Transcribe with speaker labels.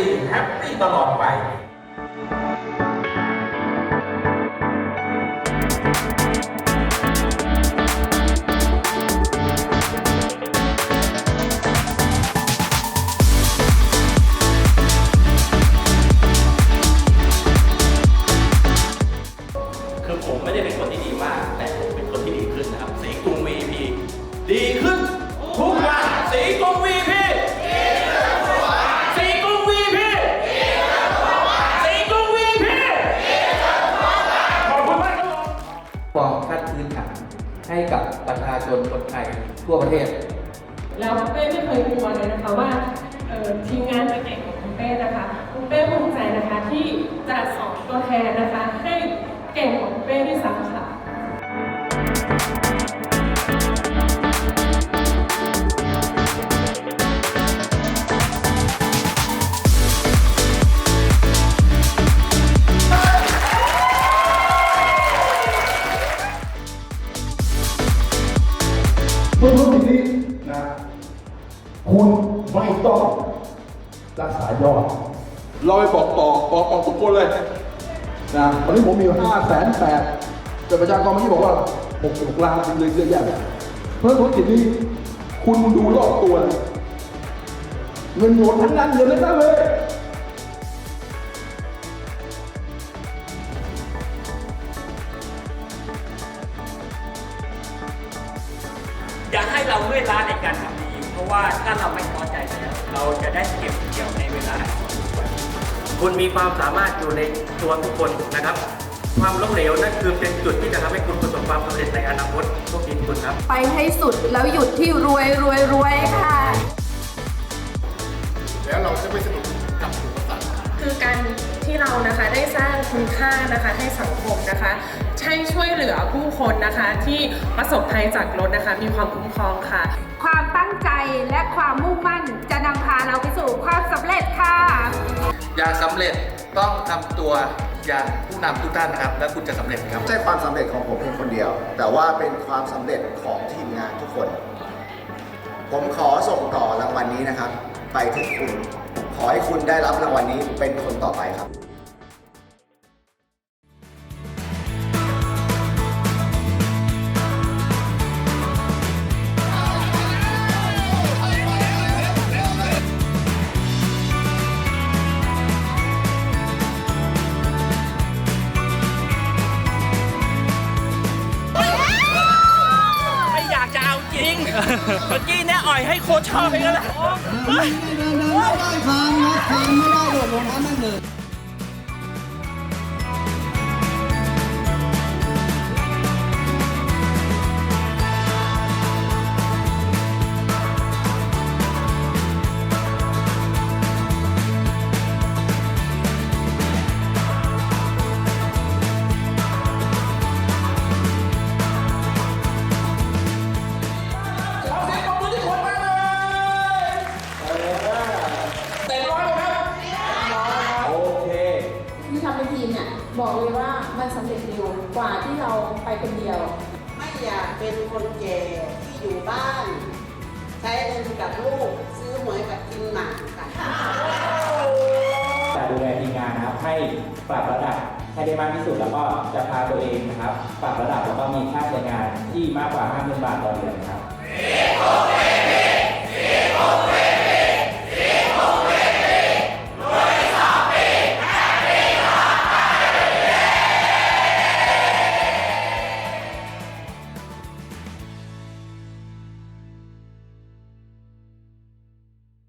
Speaker 1: ยสองปีแฮปปี้ตลอดไป
Speaker 2: คือผมไม่ได้เป็นคนที่ดีมาก แต่ผมเป็นคนที่ดีขึ้นนะครับ สีกรุง VP ดีขึ้นทุกวันสีกรุง VP
Speaker 3: นคนไทยทั่วประเทศ
Speaker 4: แล้วเป้ไม่เคยกลัวเลยนะคะว่าทีมงานจะเก่งของคุณเป้นะคะคุณเป้ภูมิใจนะคะที่จะสอนตัวแทนนะคะให้เก่งของคุณเป้ที่สาขา
Speaker 5: เพื่ คุณไม่ต้องรักษายอด เราไปบอกต่อบอกต่อทุกคนเลยนะวันนี้ผมมีห้าแสนแปดแต่ประชากรเมื่อกี้บอกว่าหกสิบหกล้านเลยเยอะแยะเพื่อธุรกิจนี้คุณดูรอบตัวเลยเงินหมดทั้งนั้นเงินเลยนะเลย
Speaker 2: อย่าให้เราเมื่อยล้าในการทำดีเพราะ ว่าถ้าเราไม่พอใจแล้วเราจะได้เก็บเกี่ยวในเวลาอันควรคุณมีความสามารถอยู่ในตัวทุกคนนะครับ ความล้มเหลวนั่นคือเป็นจุดที่จะทำให้คุณประสบความสำเร็จในอนาคตพวกทีมคุณครับ
Speaker 6: ไปให้สุดแล้วหยุดที่รวยรวยรวยค่ะ
Speaker 5: แล้วเราจะไม่สนุกกับอุปสรรค
Speaker 4: คือการที่เรานะคะได้สร้างคุณค่านะคะให้สังคมนะคะ ใช่ช่วยเหลือผู้คนนะคะที่ประสบภัยจากรถนะคะ มีความคุ้มครองค่ะ
Speaker 6: ความตั้งใจ และความมุ่งมั่นจะนำพาเราไปสู่ความสำเร็จค่ะ
Speaker 3: อยากสำเร็จต้องทำตัวอย่างผู้นำทุกท่านนะครับ แล้วคุณจะสำเร็จครับ
Speaker 7: ไม่ใช่ความสำเร็จของผมเพียงคนเดียว แต่ว่าเป็นความสำเร็จของทีมงานทุกคน ผมขอส่งต่อรางวัลนี้นะครับ ไปถึงคุณ ขอให้คุณได้รับรางวัลนี้เป็นคนต่อไปครับ
Speaker 2: เมื่อกี้เนี่ยอ่อยให้โคชชอบไปกันแล้ว
Speaker 8: ที่ท บอกเลยว่ามันสำเร็จเร็วกว่าที่เราไปคนเดียว
Speaker 9: ไม่อยากเป็นคนแก่ที่อยู่บ้าน ใช้เงินกับลูกซื้อหวยกับกินหมากค่ะ
Speaker 10: จะดูแลทีมงานนะครับ ให้ปรับระดับให้ได้มากที่สุดแล้วก็จะพาตัวเองนะครับ ปรับระดับแล้วก็มีค่าใช้งานที่มากกว่า 5,000 บาทต่อเดือนครับ